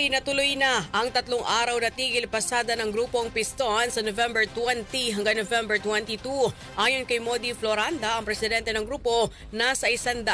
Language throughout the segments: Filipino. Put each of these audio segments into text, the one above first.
Kasabay natuloy na ang tatlong araw na tigil pasada ng grupong Piston sa November 20 hanggang November 22. Ayon kay Modi Floranda, ang presidente ng grupo, nasa 100,000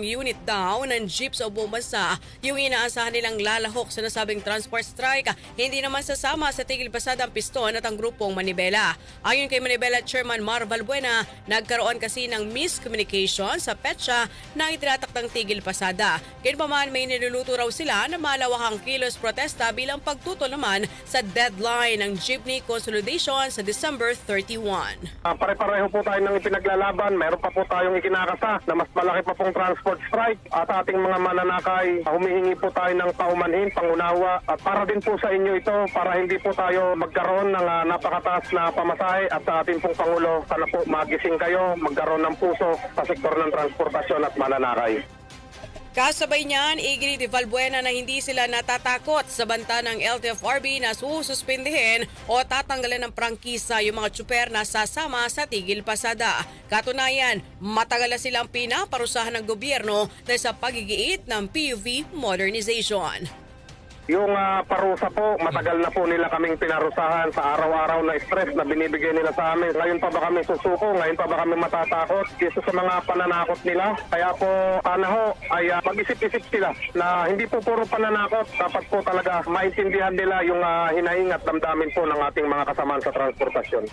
unit daw ng jeep sa buong bansa yung inaasahan nilang lalahok sa nasabing transport strike. Hindi naman sasama sa tigil pasada ang Piston at ang grupong Manibela. Ayon kay Manibela Chairman Mar Valbuena, nagkaroon kasi ng miscommunication sa petsa na itinatakdang tigil pasada. Gayunpaman may niluluto raw sila na malawakang kilos protesta bilang pagtutol naman sa deadline ng jeepney consolidation sa December 31. Ah, pare-pareho po tayo ng ipinaglalaban. Meron pa po tayong ikinakasa na mas malaki pa pong transport strike. At ating mga mananakay, humihingi po tayo ng paumanhin, pangunawa. At para din po sa inyo ito, para hindi po tayo magkaroon ng ah, napakataas na pamasahe. At sa ating pong Pangulo, sana po magising kayo, magkaroon ng puso sa sektor ng transportasyon at mananakay. Kasabay niyan, igini ni Valbuena na hindi sila natatakot sa banta ng LTFRB na sususpindihin o tatanggalan ng prangkisa yung mga tsuper na sasama sa tigil pasada. Katunayan, matagal na silang pinaparusahan ng gobyerno dahil sa pagigiit ng PUV modernization. Yung ah, parusa po, matagal na po nila kaming pinarusahan sa araw-araw na stress na binibigay nila sa amin. Ngayon pa ba kami susuko? Ngayon pa ba kami matatakot? Kesa sa mga pananakot nila. Kaya po, sana ho, ay ah, mag-isip-isip sila na hindi po puro pananakot. Dapat po talaga maintindihan nila yung uh, hinaing damdamin po ng ating mga kasamaan sa transportasyon.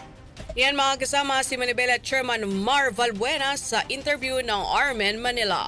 Yan mga kasama si Manibela Chairman Mar Valbuena sa interview ng Armen Manila.